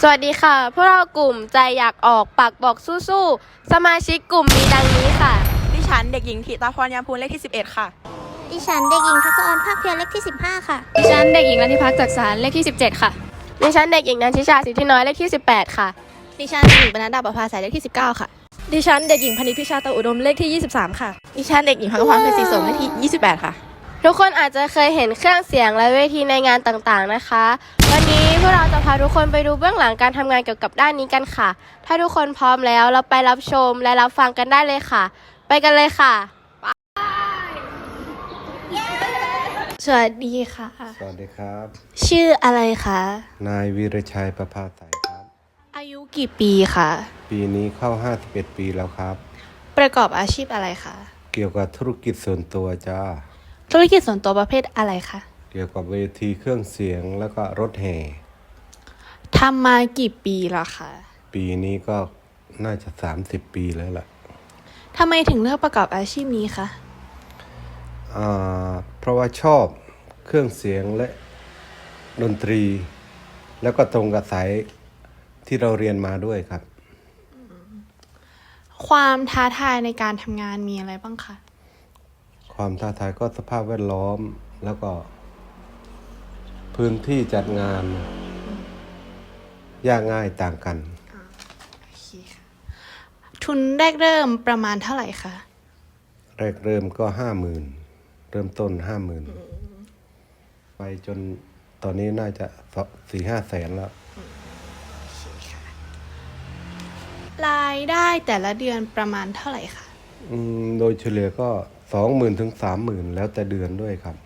สวัสดีค่ะ พวกเรากลุ่มใจอยากออกปากบอกสู้ๆ สมาชิกกลุ่มมีดังนี้ค่ะ ดิฉันเด็กหญิงธิตาพรยามพูนเลขที่ 11 ค่ะ ดิฉันเด็กหญิงทัศออนภาคเพียรเลขที่ 15 ค่ะ ดิฉันเด็กหญิงรันทิพักษ์จักสารเลขที่ 17 ค่ะ ดิฉันเด็กหญิงนันทิชาสิทธิน้อยเลขที่ 18 ค่ะ ดิฉันเด็กหญิงปนัดดาประภาสายเลขที่ 19 ค่ะ ดิฉันเด็กหญิงพนิษฐ์พิชาตะอุดมเลขที่ 23 ค่ะ ดิฉันเด็กหญิงพักพรเพชรศรีสมเลขที่ 28 ค่ะ ทุกคนอาจจะเคยเห็นเครื่องเสียงและเวทีในงานต่างๆนะคะ วันนี้พวกเราจะพาทุกคนไปดูเบื้องหลังการทำงานเกี่ยวกับด้านนี้กันค่ะ ถ้าทุกคนพร้อมแล้วเราไปรับชมและรับฟังกันได้เลยค่ะ ไปกันเลยค่ะ สวัสดีค่ะ สวัสดีครับ ชื่ออะไรคะ นายวีรชัยประภาใสครับ อายุกี่ปีคะ ปีนี้เข้า 51 ปีแล้วครับ ประกอบอาชีพอะไรคะ เกี่ยวกับธุรกิจส่วนตัวจ้า ธุรกิจส่วนตัวประเภทอะไรคะเกี่ยวกับเวทีเครื่องเสียงแล้วก็รถแห่ทำมากี่ปีแล้วคะปีนี้ก็น่าจะ30ปีแล้วล่ะทำไมถึงเลือกประกอบอาชีพนี้คะอ่าเพราะว่าชอบเครื่องเสียงและดนตรี แล้วก็ตรงกับสายที่เราเรียนมาด้วยครับ ความท้าทายในการทำงานมีอะไรบ้างคะ ความท้าทายก็สภาพแวดล้อมแล้วก็ พื้นที่จัดงาน ยากง่ายต่างกันทุนแรกเริ่มประมาณเท่าไหร่คะแรกเริ่มก็ห้าหมื่นเริ่มต้นห้าหมื่นไปจนตอนนี้น่าจะสี่ห้าแสนแล้วรายได้แต่ละเดือนประมาณเท่าไหร่คะ อืม โดยเฉลี่ยก็ สองหมื่นถึงสามหมื่นแล้วแต่เดือนด้วยครับ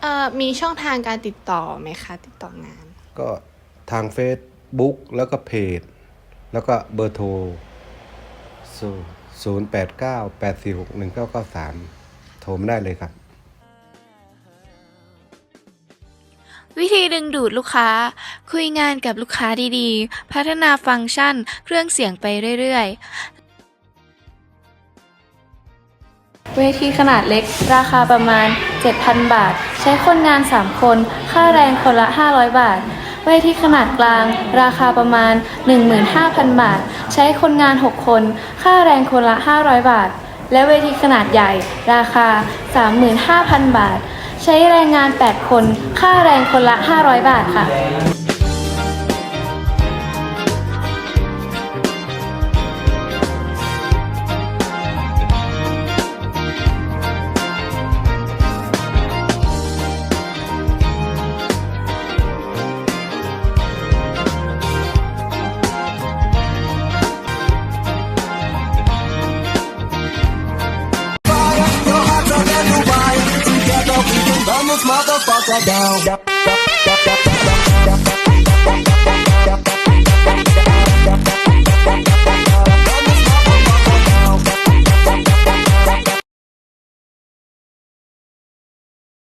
เอ่อมีช่องทางการติดต่อไหมคะ ติดต่องาน ก็ทางเฟซบุ๊กแล้วก็เพจ แล้วก็เบอร์โทรศูนย์แปดเก้าแปดสี่หกหนึ่งเก้าเก้าสามโทรมาได้เลยครับ วิธีดึงดูดลูกค้า คุยงานกับลูกค้าดีๆ พัฒนาฟังก์ชัน เครื่องเสียงไปเรื่อย เวทีขนาดเล็ก ราคาประมาณ 7,000 บาท ใช้คนงาน 3 คน ค่าแรงคนละ 500 บาท เวทีขนาดกลาง ราคาประมาณ 15,000 บาท ใช้คนงาน 6 คน ค่าแรงคนละ 500 บาท และเวทีขนาดใหญ่ ราคา 35,000 บาท ใช้แรงงาน 8 คน ค่าแรงคนละ 500 บาทค่ะ pancadão.